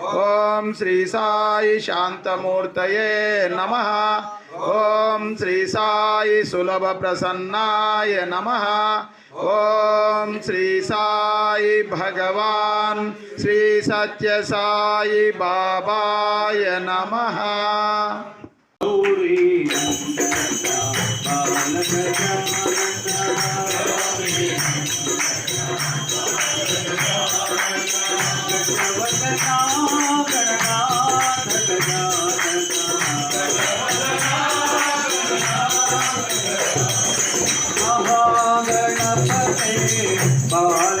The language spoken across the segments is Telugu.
ओम श्री साई शांतमूर्त नम। ओं श्री साई सुलभ प्रसन्नाय नम। ओं श्री साई भगवान श्री सत्य साई बाबाय नम। బాబాయ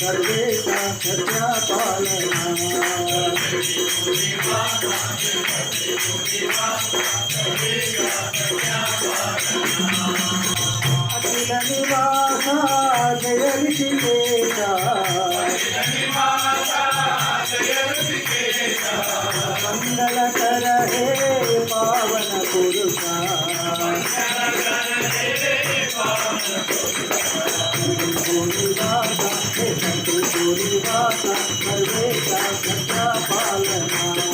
सर्वेशा सत्या अखिल निवासा जय ऋषिकेशा गोरी वासा सर्वे का पालना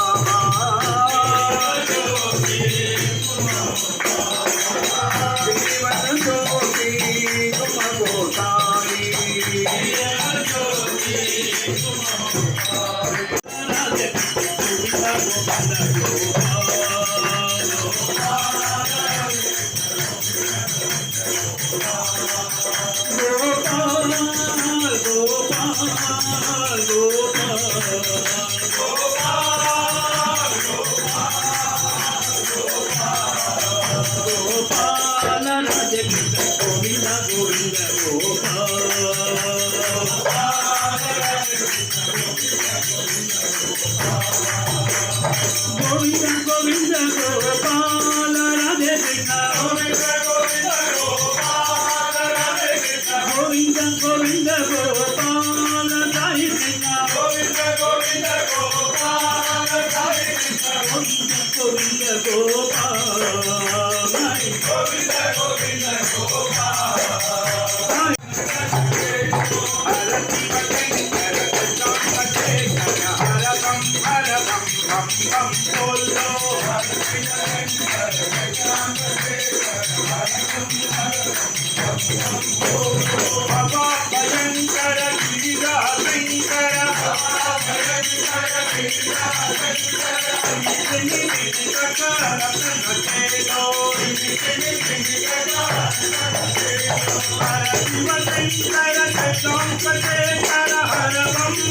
Don't forget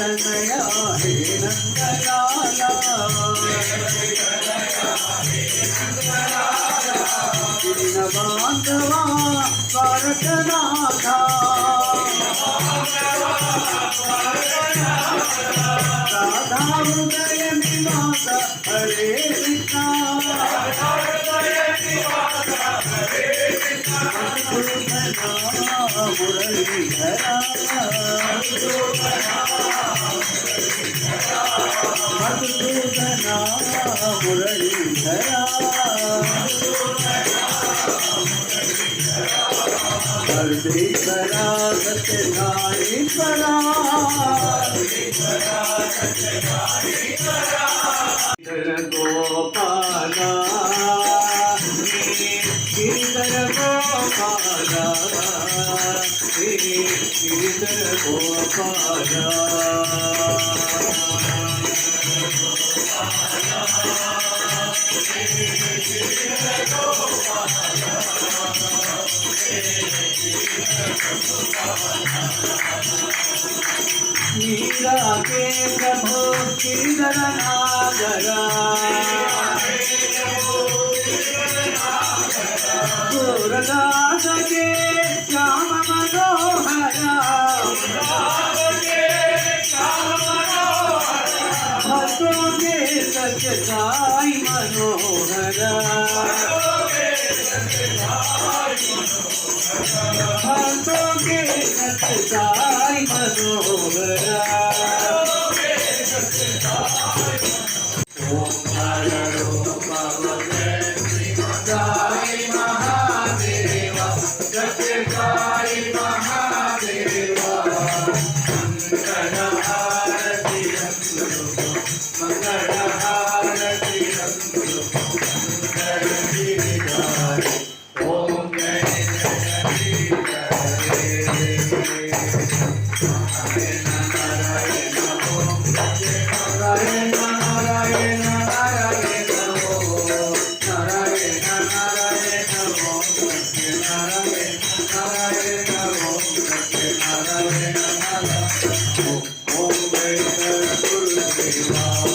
తనయా హే నందలాలా బాంధవా భారతనాథ రాధా హృదయ నివాస హరే మురళీధరా మధుసూదనా మురళీధరా సత్యనారీశ్వరా సత్యనారీశ్వరా गिरिधर गोपाला मीरा के प्रभु गिरधर नागरा गोरदास के Shiva.